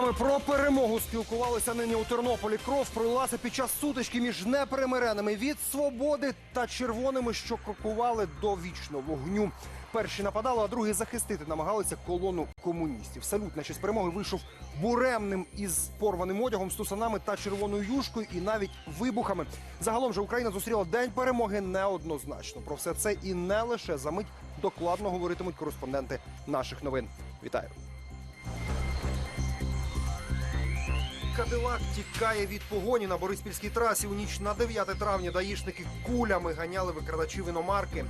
вояками про перемогу спілкувалися нині у Тернополі. Кров пролилася під час сутички між непримиреними від свободи та червоними, що крокували до вічного вогню. Перші нападали, а другі захистити намагалися колону комуністів. Салют на честь перемоги вийшов буремним із порваним одягом, стусанами та червоною юшкою, і навіть вибухами. Загалом же Україна зустріла день перемоги неоднозначно. Про все це і не лише за мить докладно говоритимуть кореспонденти наших новин. Вітаю. Кадилак тікає від погоні на Бориспільській трасі. У ніч на 9 травня даїшники кулями ганяли викрадачів іномарки.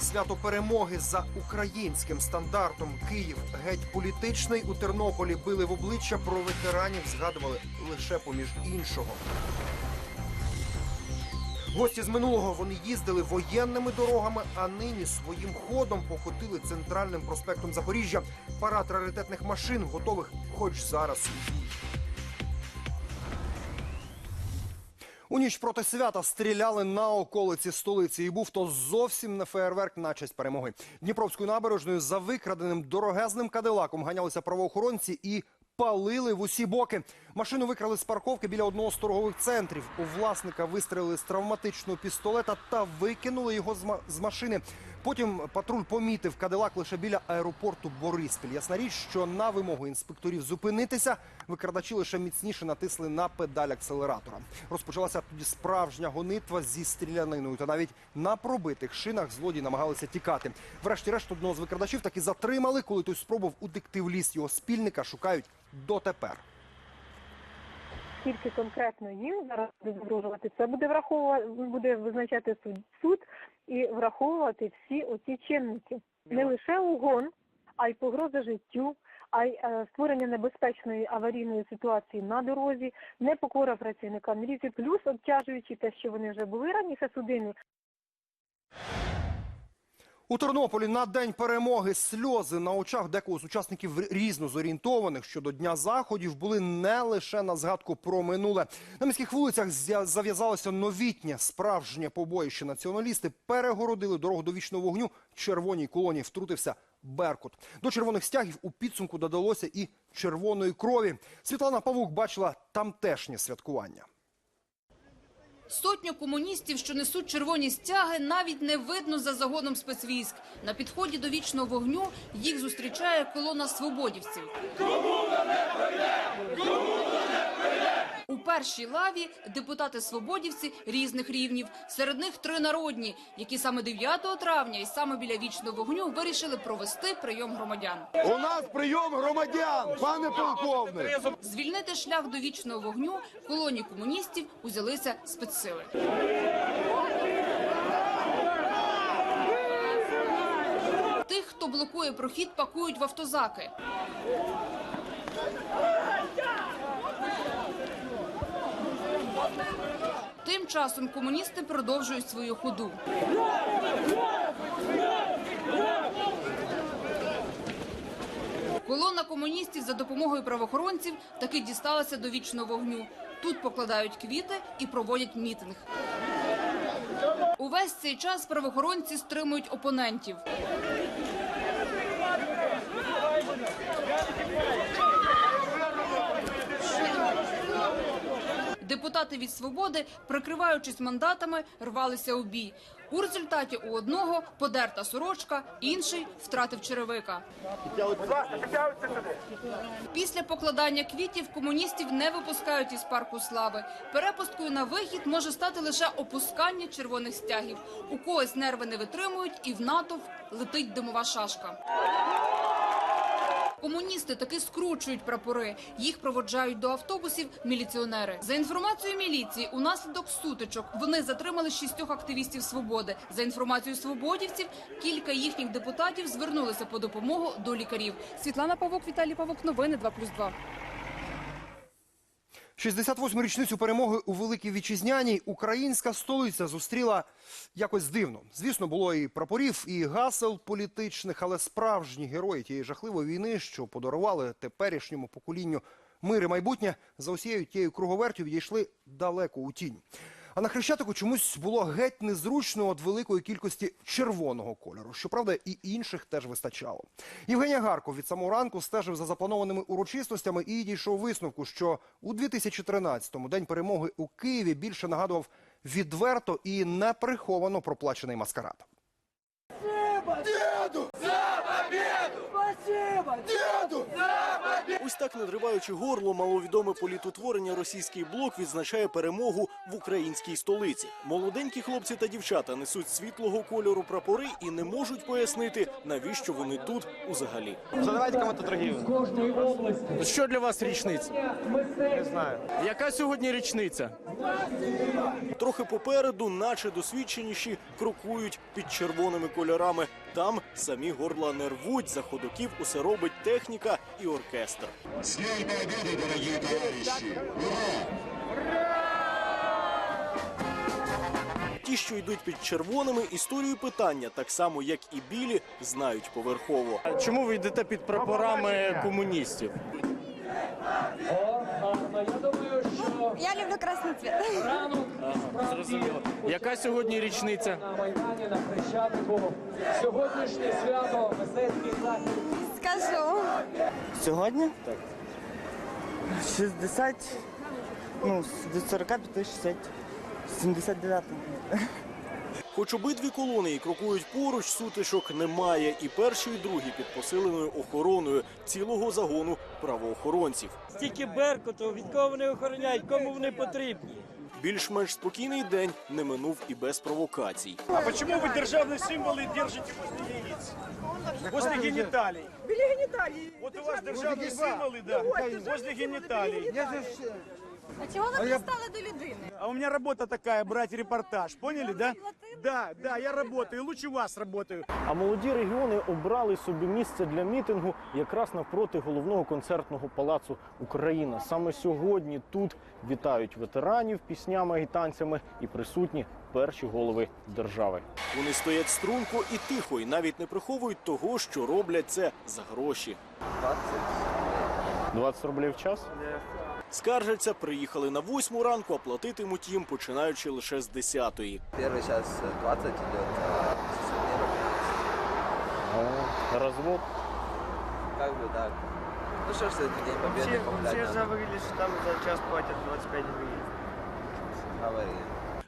Свято перемоги за українським стандартом. Київ геть політичний у Тернополі били в обличчя про ветеранів. Згадували лише поміж іншого. Гості з минулого вони їздили воєнними дорогами, а нині своїм ходом покотили центральним проспектом Запоріжжя. Парад раритетних машин готових хоч зараз. У ніч проти свята стріляли на околиці столиці, і був то зовсім не феєрверк на честь перемоги. Дніпровською набережною за викраденим дорогезним кадилаком ганялися правоохоронці і палили в усі боки. Машину викрали з парковки біля одного з торгових центрів. У власника вистрелили з травматичного пістолета та викинули його з машини. Потім патруль помітив кадилак лише біля аеропорту Бориспіль. Ясна річ, що на вимогу інспекторів зупинитися викрадачі лише міцніше натисли на педаль акселератора. Розпочалася тоді справжня гонитва зі стріляниною. Та навіть на пробитих шинах злодії намагалися тікати. Врешті-решт одного з викрадачів таки затримали, коли той спробував утекти в ліс. Його спільника шукають дотепер. Тільки конкретно їм зараз буде загрожувати, це буде враховувати, буде визначати суд, суд і враховувати всі оці чинники. Не лише угон, а й погроза життю, а й е, створення небезпечної аварійної ситуації на дорозі, непокора працівника міліції, плюс обтяжуючи те, що вони вже були раніше судимі, У Тернополі на день перемоги сльози на очах декого з учасників різно зорієнтованих щодо дня заходів були не лише на згадку про минуле. На міських вулицях зав'язалося новітнє справжнє побоїще. Націоналісти перегородили дорогу до вічного вогню. Червоній колоні втрутився Беркут. До червоних стягів у підсумку додалося і червоної крові. Світлана Павук бачила тамтешнє святкування. Сотню комуністів, що несуть червоні стяги, навіть не видно за загоном спецвійськ. На підході до вічного вогню їх зустрічає колона свободівців. У першій лаві депутати-свободівці різних рівнів. Серед них три народні, які саме 9 травня і саме біля вічного вогню вирішили провести прийом громадян. У нас прийом громадян, пане полковник. Звільнити шлях до вічного вогню колоні комуністів узялися спецсили. Тих, хто блокує прохід, пакують в автозаки. Тим часом комуністи продовжують свою ходу. Колона комуністів за допомогою правоохоронців таки дісталася до вічного вогню. Тут покладають квіти і проводять мітинг. Увесь цей час правоохоронці стримують опонентів. Депутати від свободи, прикриваючись мандатами, рвалися у бій. У результаті у одного подерта сорочка, інший втратив черевика. Після покладання квітів комуністів не випускають із парку слави. Перепусткою на вихід може стати лише опускання червоних стягів. У когось нерви не витримують, і в натовп летить димова шашка. Комуністи таки скручують прапори. Їх проводжають до автобусів міліціонери. За інформацією міліції, унаслідок сутичок вони затримали шістьох активістів свободи. За інформацією свободівців, кілька їхніх депутатів звернулися по допомогу до лікарів. Світлана Павук, Віталій Павок, новини 2+,2. 68-му річницю перемоги у Великій Вітчизняній українська столиця зустріла якось дивно. Звісно, було і прапорів, і гасел політичних, але справжні герої тієї жахливої війни, що подарували теперішньому поколінню мир і майбутнє, за усією тією круговертю відійшли далеко у тінь. А на хрещатику чомусь було геть незручно від великої кількості червоного кольору. Щоправда, і інших теж вистачало. Євгенія Гарков від самого ранку стежив за запланованими урочистостями і дійшов висновку, що у 2013-му день перемоги у Києві більше нагадував відверто і неприховано проплачений маскарад. Ось так надриваючи горло, маловідоме політутворення російський блок відзначає перемогу в українській столиці. Молоденькі хлопці та дівчата несуть світлого кольору прапори і не можуть пояснити, навіщо вони тут узагалі. Задавайте кому-то. Що для вас річниця? Не знаю. Яка сьогодні річниця? Трохи попереду, наче досвідченіші, крокують під червоними кольорами. Там самі горла не рвуть, за ходоків усе робить техніка і оркестр. Ті, що йдуть під червоними, історію питання, так само як і білі, знають поверхово. Чому ви йдете під прапорами комуністів? Я люблю красний цвіт. Зрозуміло. Яка сьогодні річниця? на Майдані на Хрещатику. Сьогоднішнє свято Весельський захід. Скажу. Сьогодні? Так. 60, ну, від 45 60, 79. Хоч обидві колони і крокують поруч, сутичок немає. І перші, і другі під посиленою охороною цілого загону правоохоронців. Стільки беркуту, від кого вони охороняють, кому вони потрібні. Більш-менш спокійний день не минув і без провокацій. А чому ви державні символи держите возле яиц? Возле гениталий. Біля гениталий. Вот у вас державні символи, да, возле гениталий. А чого ви пристали до людини? А у меня работа такая, брать репортаж, поняли, да? Да, да, я работаю, лучше вас работаю. А молоді регіони обрали собі місце для мітингу якраз навпроти головного концертного палацу Україна. Саме сьогодні тут вітають ветеранів піснями і танцями і присутні перші голови держави. Вони стоять струнко і тихо, і навіть не приховують того, що роблять це за гроші. 20 рублів в час? Скаржаться, приїхали на восьму ранку, а платитимуть їм починаючи лише з десятої. Перший час 20 йде, а Розвод. как бы так. Ну що ж, це День погулять надо. говорили, що там за час платять 25 гривень. Говорили.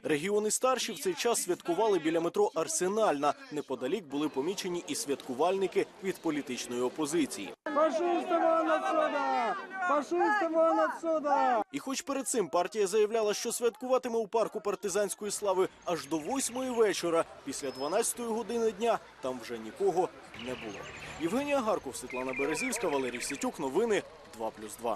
Регіони старші в цей час святкували біля метро Арсенальна. Неподалік були помічені і святкувальники від політичної опозиції. Фашисты вон отсюда! Вон отсюда! І хоч перед цим партія заявляла, що святкуватиме у парку партизанської слави аж до восьмої вечора, після 12-ї години дня там вже нікого не було. Євгенія Гарков, Світлана Березівська, Валерій Сітюк. Новини 2+,2.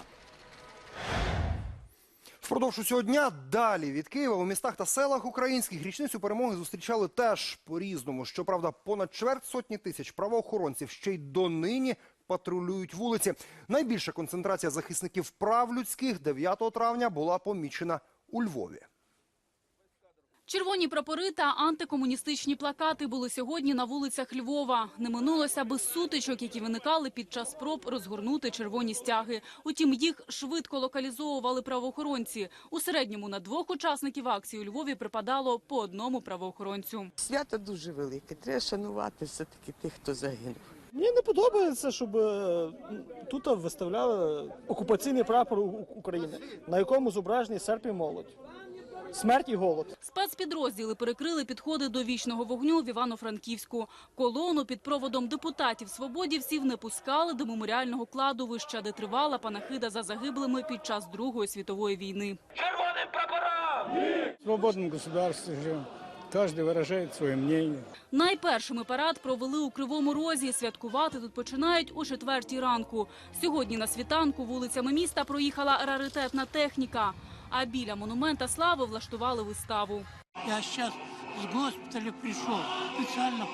Впродовж усього дня далі від Києва у містах та селах українських річницю перемоги зустрічали теж по-різному. Щоправда, понад чверть сотні тисяч правоохоронців ще й донині патрулюють вулиці. Найбільша концентрація захисників прав людських 9 травня була помічена у Львові. Червоні прапори та антикомуністичні плакати були сьогодні на вулицях Львова. Не минулося без сутичок, які виникали під час спроб розгорнути червоні стяги. Утім, їх швидко локалізовували правоохоронці. У середньому на двох учасників акції у Львові припадало по одному правоохоронцю. Свято дуже велике, треба шанувати все-таки тих, хто загинув. Мені не подобається, щоб е, тут виставляли окупаційний прапор України, на якому зображені серп і молодь. Смерть і голод. Спецпідрозділи перекрили підходи до вічного вогню в Івано-Франківську. Колону під проводом депутатів свободівців не пускали до меморіального кладовища, де тривала панахида за загиблими під час Другої світової війни. В свободному государстві живемо. Кожен виражає своє мнение. Найпершими парад провели у Кривому Розі. Святкувати тут починають о четвертій ранку. Сьогодні на світанку вулицями міста проїхала раритетна техніка. А біля монумента слави влаштували виставу. Я сейчас с госпиталя пришел специально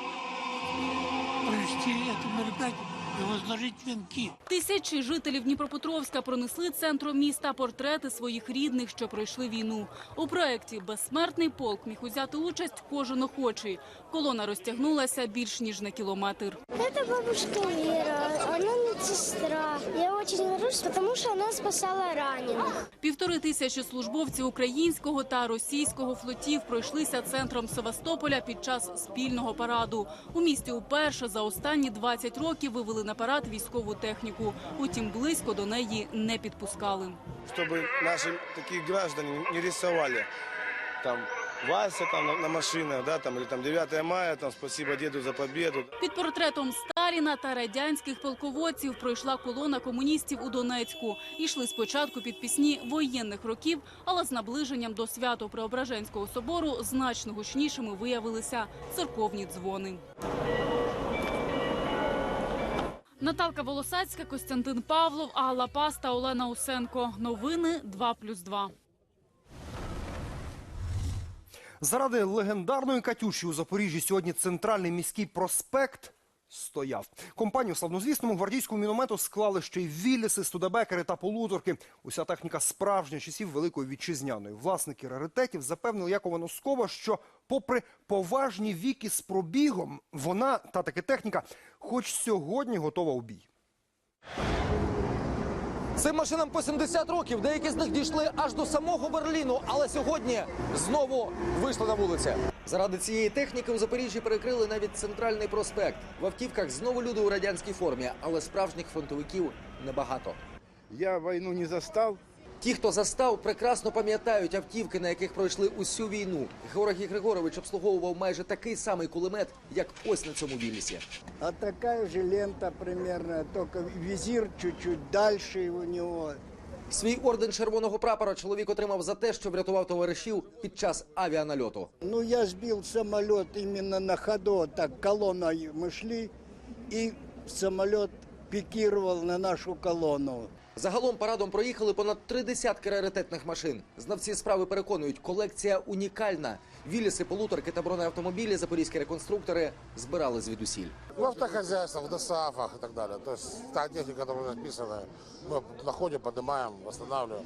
провести это мероприятие и возложить венки. Тисячі жителів Дніпропетровська пронесли центром міста портрети своїх рідних, що пройшли війну. У проєкті «Безсмертний полк» міг узяти участь кожен охочий. Колона розтягнулася більш ніж на кілометр. Це бабушка Віра. Вона не медсестра. Я очень горжусь, потому что она спасала раненых. Півтори тисячі службовців українського та російського флотів пройшлися центром Севастополя під час спільного параду. У місті уперше за останні 20 років вивели на парад військову техніку. Утім, близько до неї не підпускали. Чтобы наши такие граждане не рисовали. Там Вася там на, на машинах, да, там, или там 9 мая, там спасибо деду за победу. Під портретом Сталіна та радянських полководців пройшла колона комуністів у Донецьку. Ішли спочатку під пісні воєнних років, але з наближенням до свято Преображенського собору значно гучнішими виявилися церковні дзвони. Наталка Волосацька, Костянтин Павлов, Алла Паста, Олена Усенко. Новини 2+,2. Заради легендарної Катюші у Запоріжжі сьогодні центральний міський проспект стояв. Компанію славнозвісному гвардійському міномету склали ще й віліси, студебекери та полуторки. Уся техніка справжня часів Великої Вітчизняної. Власники раритетів запевнили Якова Носкова, що попри поважні віки з пробігом, вона та таки техніка хоч сьогодні готова у бій. Цим машинам по 70 років. Деякі з них дійшли аж до самого Берліну, але сьогодні знову вийшли на вулиці. Заради цієї техніки у Запоріжжі перекрили навіть центральний проспект. В автівках знову люди у радянській формі, але справжніх фронтовиків небагато. Я війну не застав. Ті, хто застав, прекрасно пам'ятають автівки, на яких пройшли усю війну. Георгій Григорович обслуговував майже такий самий кулемет, як ось на цьому вілісі. А такая же лента примерно, только визир чуть-чуть дальше у него. Свій орден червоного прапора чоловік отримав за те, що врятував товаришів під час авіанальоту. Ну, я сбил самолет именно на ходу, так колонной мы шли, и самолет пикировал на нашу колонну. Загалом парадом проїхали понад три десятки раритетних машин. Знавці справи переконують, колекція унікальна. Віліси, полуторки та бронеавтомобілі запорізькі реконструктори збирали звідусіль. В автохозяйствах, в ДОСААФах и так далее. То есть та техника, которая написана, мы находим, поднимаем, восстанавливаем.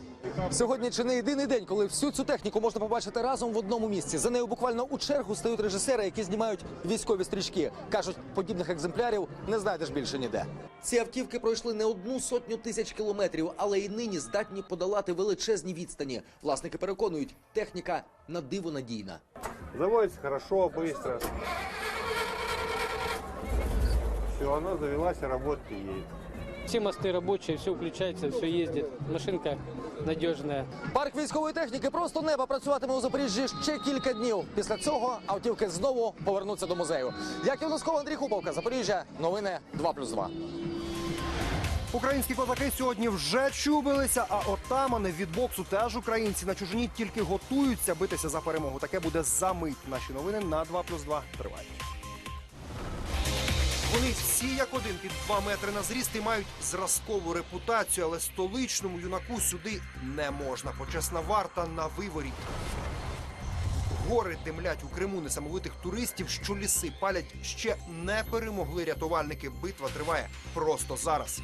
Сьогодні чи не єдиний день, коли всю цю техніку можна побачити разом в одному місці. За нею буквально у чергу стають режисери, які знімають військові стрічки. кажуть, подібних екземплярів не знайдеш більше ніде. Ці автівки пройшли не одну сотню тисяч кілометрів, але й нині здатні подолати величезні відстані. Власники переконують, техніка на диво надійна. Заводиться хорошо, швидко. Все, вона завелася, роботи едет. Все мосты рабочие, все включается, все ездит. Машинка надежная. Парк військової техніки просто неба працюватиме у Запоріжжі ще кілька днів. Після цього автівки знову повернуться до музею. Як і Носков, Андрій Хуповка, Запоріжжя. Новини 2+,2. Українські козаки сьогодні вже чубилися, а отамани від боксу теж українці на чужині тільки готуються битися за перемогу. Таке буде за мить. Наші новини на 2 плюс 2 тривають. Вони всі як один під 2 метри на зріст і мають зразкову репутацію, але столичному юнаку сюди не можна. Почесна варта на виворі. Гори димлять у Криму несамовитих туристів, що ліси палять ще не перемогли рятувальники. Битва триває просто зараз.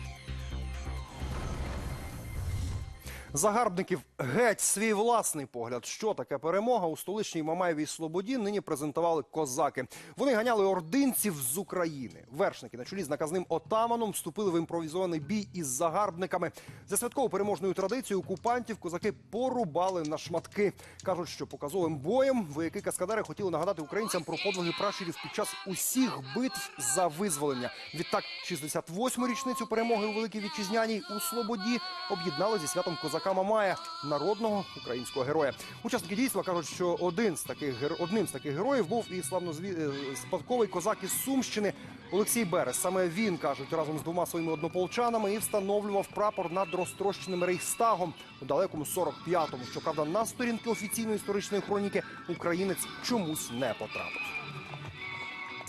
Загарбників геть свій власний погляд. Що таке перемога у столичній Мамаєвій Слободі нині презентували козаки. Вони ганяли ординців з України. Вершники на чолі з наказним отаманом вступили в імпровізований бій із загарбниками. За святково переможною традицією окупантів козаки порубали на шматки. кажуть, що показовим боєм вояки каскадери хотіли нагадати українцям про подвиги пращурів під час усіх битв за визволення. Відтак, 68-му річницю перемоги у Великій Вітчизняній у Слободі об'єднали зі святом козака Мамая, народного українського героя. Учасники дійства кажуть, що один з таких геро- одним з таких героїв був і славнозві... е, спадковий козак із Сумщини Олексій Берез. Саме він кажуть разом з двома своїми однополчанами і встановлював прапор над розтрощеним рейхстагом у далекому 45-му. Щоправда, на сторінки офіційної історичної хроніки українець чомусь не потрапив.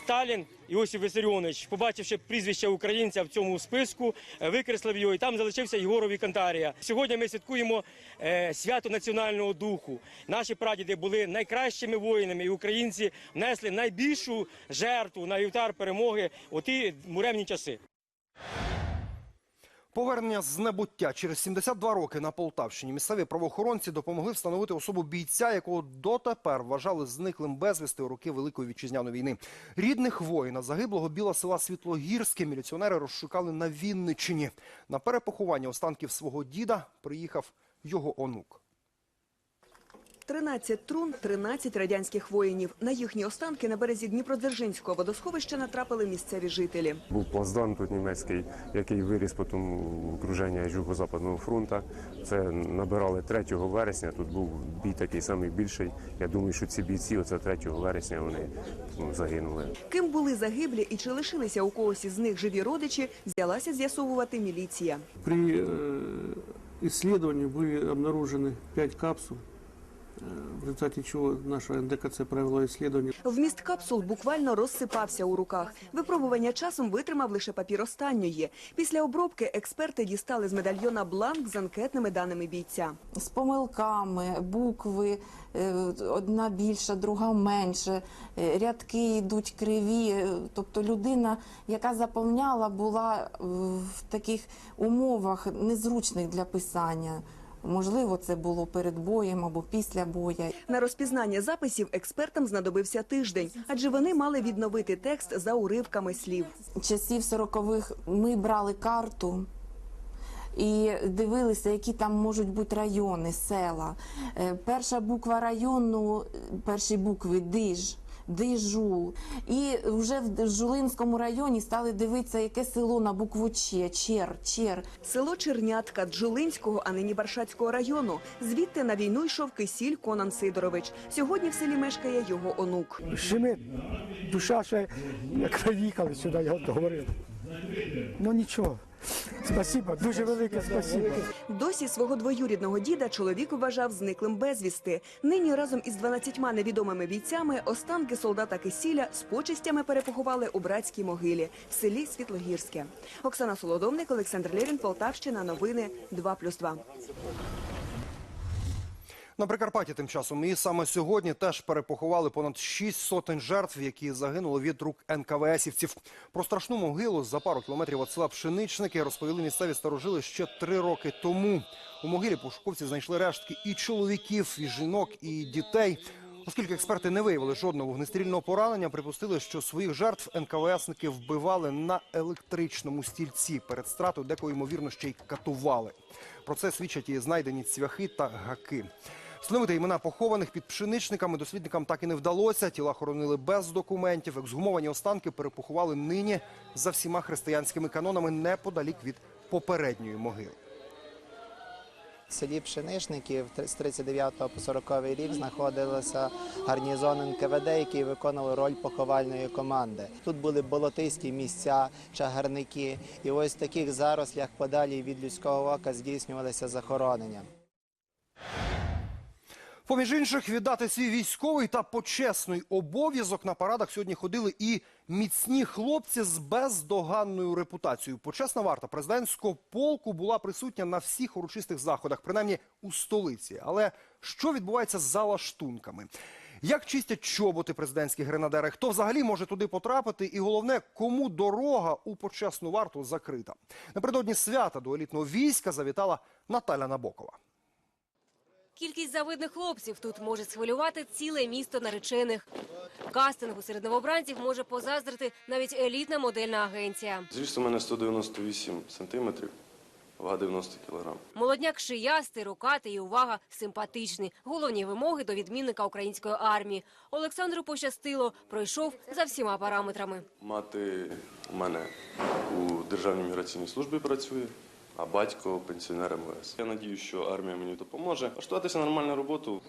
Сталін Іосиф Вісаріонович, побачивши прізвище українця в цьому списку, е, викреслив його і там залишився Єгоров і Кантарія. Сьогодні ми святкуємо е, свято національного духу. Наші прадіди були найкращими воїнами, і українці внесли найбільшу жертву на вівтар перемоги у ті муремні часи. Повернення з небуття через 72 роки на Полтавщині місцеві правоохоронці допомогли встановити особу бійця, якого дотепер вважали зниклим безвісти у роки Великої вітчизняної війни. Рідних воїна загиблого біла села Світлогірське міліціонери розшукали на Вінниччині. На перепоховання останків свого діда приїхав його онук. 13 трун, 13 радянських воїнів. На їхні останки на березі Дніпродзержинського водосховища натрапили місцеві жителі. Був плацдарм тут німецький, який виріс потім у окруження Юго-Западного фронту. Це набирали 3 вересня. Тут був бій такий самий більший. Я думаю, що ці бійці, оце 3 вересня, вони ну, загинули. Ким були загиблі і чи лишилися у когось із них живі родичі, взялася з'ясовувати міліція. При э, исследовании были обнаружены пять капсул, э, в результате чего наша НДКЦ провела исследование. Вміст капсул буквально розсипався у руках. Випробування часом витримав лише папір останньої. Після обробки експерти дістали з медальйона бланк з анкетними даними бійця. з помилками, букви е, одна більша, друга менше, е, рядки йдуть криві. е, Тобто людина, яка заповняла, була в таких умовах незручних для писання. Можливо, це було перед боєм або після боя. На розпізнання записів експертам знадобився тиждень, адже вони мали відновити текст за уривками слів. часів 40-х ми брали карту і дивилися, які там можуть бути райони, села. Е, Перша буква району, перші букви Диж. Дижу. І вже в Жулинському районі стали дивитися, яке село на букву Ч, Чер, Чер. Село Чернятка Джулинського, а нині Баршацького району. Звідти на війну йшов кисіль Конан Сидорович. Сьогодні в селі мешкає його онук. Щемить. Душа ще, як приїхали сюди, я говорив. Ну нічого. Спасибо, дуже велике спасибо. Досі свого двоюрідного діда чоловік вважав зниклим безвісти. Нині разом із 12 невідомими бійцями останки солдата Кисіля з почестями перепоховали у братській могилі в селі Світлогірське. Оксана Солодовник, Олександр Лєвін, Полтавщина. Новини 2+,2. На Прикарпатті тим часом і саме сьогодні теж перепоховали понад шість сотень жертв, які загинули від рук НКВСівців. Про страшну могилу за пару кілометрів від села Пшеничники розповіли місцеві старожили ще три роки тому. У могилі пошуковці знайшли рештки і чоловіків, і жінок, і дітей. Оскільки експерти не виявили жодного вогнестрільного поранення, припустили, що своїх жертв НКВСники вбивали на електричному стільці. Перед стратою декого, ймовірно, ще й катували. Про це свідчать і знайдені цвяхи та гаки. Встановити імена похованих під пшеничниками дослідникам так і не вдалося. Тіла хоронили без документів. Ексгумовані останки перепоховали нині за всіма християнськими канонами неподалік від попередньої могили. В селі Пшеничників з 39 по 40 рік знаходилося гарнізон НКВД, який виконував роль поховальної команди. Тут були болотисті місця, чагарники, і ось в таких зарослях подалі від людського ока здійснювалися захоронення. Поміж інших, віддати свій військовий та почесний обов'язок на парадах сьогодні ходили і міцні хлопці з бездоганною репутацією. Почесна варта президентського полку була присутня на всіх урочистих заходах, принаймні у столиці. Але що відбувається за лаштунками? Як чистять чоботи президентські гренадери? Хто взагалі може туди потрапити? І головне, кому дорога у почесну варту закрита? Напередодні свята до елітного війська завітала Наталя Набокова. Кількість завидних хлопців тут може схвилювати ціле місто наречених. Кастингу серед новобранців може позаздрити навіть елітна модельна агенція. Зріст у мене 198 сантиметрів, вага 90 кілограм. Молодняк шиястий, рукатий і увага симпатичний. Головні вимоги до відмінника української армії. Олександру пощастило, пройшов за всіма параметрами. Мати у мене у Державній міграційній службі працює, а батько пенсіонер МВС. Я надію, що армія мені допоможе. Влаштуватися нормальну роботу.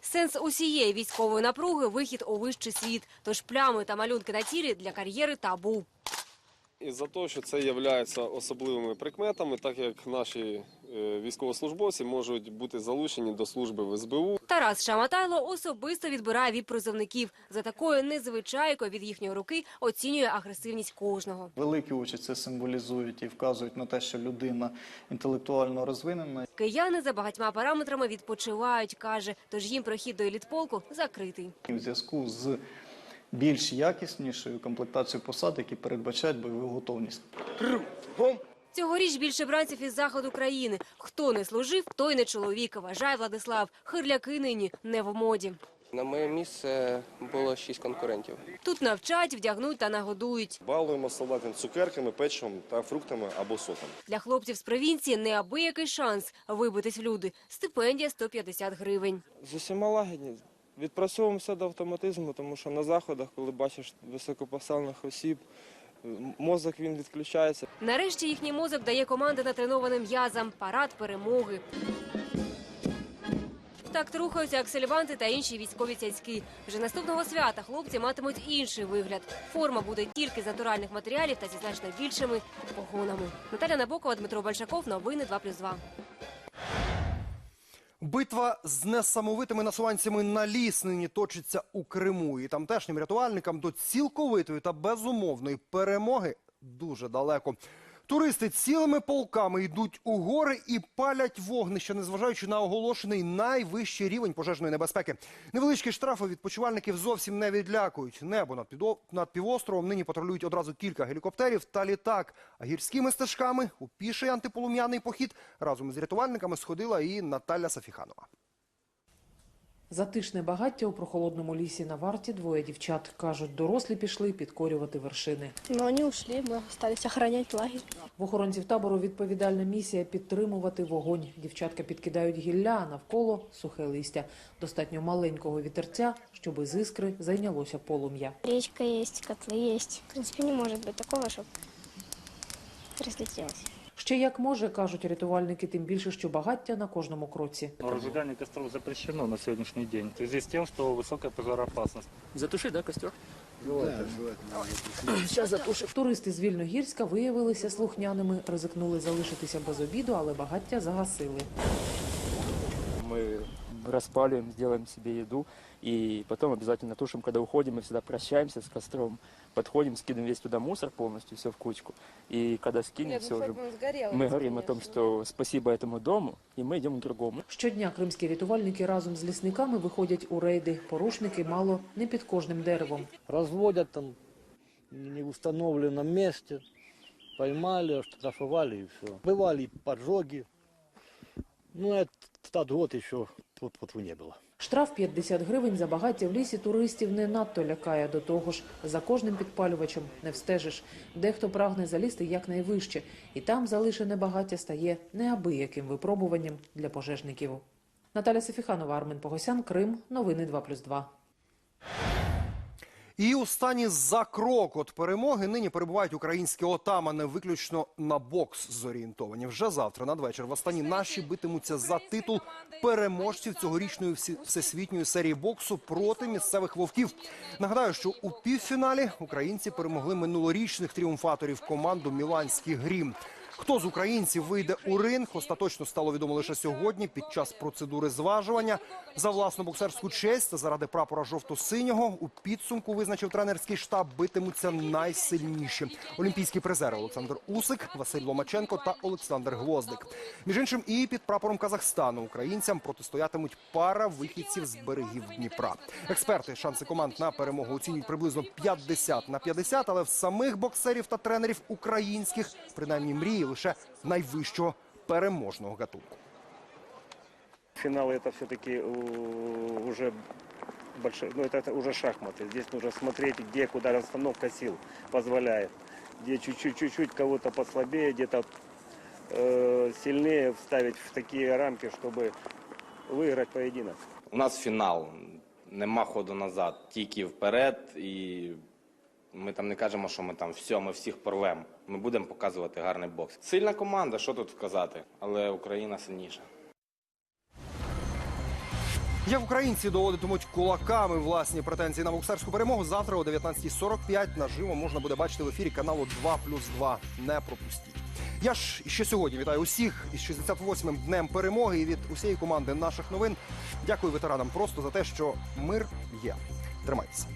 Сенс усієї військової напруги – вихід у вищий світ. Тож плями та малюнки на тілі для кар'єри табу. І за те, що це є особливими прикметами, так як наші військовослужбовці можуть бути залучені до служби в СБУ. Тарас Шаматайло особисто відбирає від призовників. За такою незвичайкою від їхньої руки оцінює агресивність кожного. Великі очі це символізують і вказують на те, що людина інтелектуально розвинена. Кияни за багатьма параметрами відпочивають, каже, тож їм прохід до елітполку закритий. В зв'язку з більш якіснішою комплектацією посад, які передбачають бойову готовність. Цьогоріч більше бранців із заходу країни. Хто не служив, той не чоловік, вважає Владислав. Хирляки нині не в моді. На моє місце було шість конкурентів. Тут навчать, вдягнуть та нагодують. Балуємо солдатів цукерками, печивом та фруктами або соком. Для хлопців з провінції неабиякий шанс вибитись в люди. Стипендія 150 гривень. З усіма лагідні. Відпрацьовуємо все до автоматизму, тому що на заходах, коли бачиш високопоставлених осіб, мозок він відключається. Нарешті їхній мозок дає команди натренованим м'язам. Парад перемоги. Так рухаються аксельванти та інші військові цяцьки. Вже наступного свята хлопці матимуть інший вигляд. Форма буде тільки з натуральних матеріалів та зі значно більшими погонами. Наталя Набокова, Дмитро Большаков. Новини 2+,2. Битва з несамовитими насуванцями на ліс нині точиться у Криму. І тамтешнім рятувальникам до цілковитої та безумовної перемоги дуже далеко. Туристи цілими полками йдуть у гори і палять вогнища, незважаючи на оголошений найвищий рівень пожежної небезпеки. Невеличкі штрафи відпочивальників зовсім не відлякують. Небо над, підо... над півостровом нині патрулюють одразу кілька гелікоптерів та літак. А гірськими стежками у піший антиполум'яний похід разом з рятувальниками сходила і Наталя Сафіханова. Затишне багаття у прохолодному лісі на варті двоє дівчат. Кажуть, дорослі пішли підкорювати вершини. Но они ушли, мы остались охранять лагерь. В охоронців табору відповідальна місія – підтримувати вогонь. Дівчатка підкидають гілля, а навколо – сухе листя. Достатньо маленького вітерця, щоб із іскри зайнялося полум'я. Речка есть, котлы есть. В принципе, не может быть такого, чтобы разлетелось. Ще як може, кажуть рятувальники, тим більше, що багаття на кожному кроці. Розжигання разжигание костров запрещено на сьогоднішній день в зв'язку з тим, що висока пожароопасность. Затуши, да, костер? Затушив. Туристи з Вільногірська виявилися слухняними, ризикнули залишитися без обіду, але багаття загасили Мы распалим, сделаем себе еду и потом обязательно тушим, когда уходим, мы всегда прощаемся с костром, подходим, скидываем весь туда мусор полностью, все в кучку. И когда скинем все уже, мы говорим о том, что спасибо этому дому, и мы идем к другому. Щодня кримські рятувальники разом з лісниками виходять у рейди. Порушники мало не під кожним деревом. разводят там в неустановленном месте, поймали, оштрафовали и все. Бывали и поджоги. Ну, это тот год еще тут вот не було. Штраф 50 гривень за багаття в лісі туристів не надто лякає. До того ж, за кожним підпалювачем не встежиш. Дехто прагне залізти якнайвище, і там залишене багаття стає неабияким випробуванням для пожежників. Наталя Сефіханова, Армен Погосян, Крим. Новини 2+,2. І у стані за крок від перемоги нині перебувають українські отамани виключно на бокс зорієнтовані. Вже завтра надвечір в Астані наші битимуться за титул переможців цьогорічної всесвітньої серії боксу проти місцевих вовків. Нагадаю, що у півфіналі українці перемогли минулорічних тріумфаторів команду Міланський грім. Хто з українців вийде у ринг, остаточно стало відомо лише сьогодні під час процедури зважування. За власну боксерську честь та заради прапора жовто-синього у підсумку визначив тренерський штаб битимуться найсильніші. Олімпійські призери Олександр Усик, Василь Ломаченко та Олександр Гвоздик. Між іншим, і під прапором Казахстану українцям протистоятимуть пара вихідців з берегів Дніпра. Експерти шанси команд на перемогу оцінюють приблизно 50 на 50, але в самих боксерів та тренерів українських принаймні мрії лише найвищого переможного гатунку. Финал это все-таки уже большой, ну это, это уже шахматы. Здесь нужно смотреть, где, куда расстановка сил позволяет. Где чуть-чуть, чуть-чуть кого-то послабее, где-то э, сильнее вставить в такие рамки, чтобы выиграть поединок. У нас фінал. Нема ходу назад, тільки вперед. І ми там не кажемо, що ми там все, ми всіх порвемо. Ми будемо показувати гарний бокс. Сильна команда, що тут сказати, але Україна сильніша. Як українці доводитимуть кулаками власні претензії на боксерську перемогу, завтра о 19.45 наживо можна буде бачити в ефірі каналу 2 плюс 2. Не пропустіть. Я ж ще сьогодні вітаю усіх із 68-м днем перемоги і від усієї команди наших новин. Дякую ветеранам просто за те, що мир є. Тримайтеся.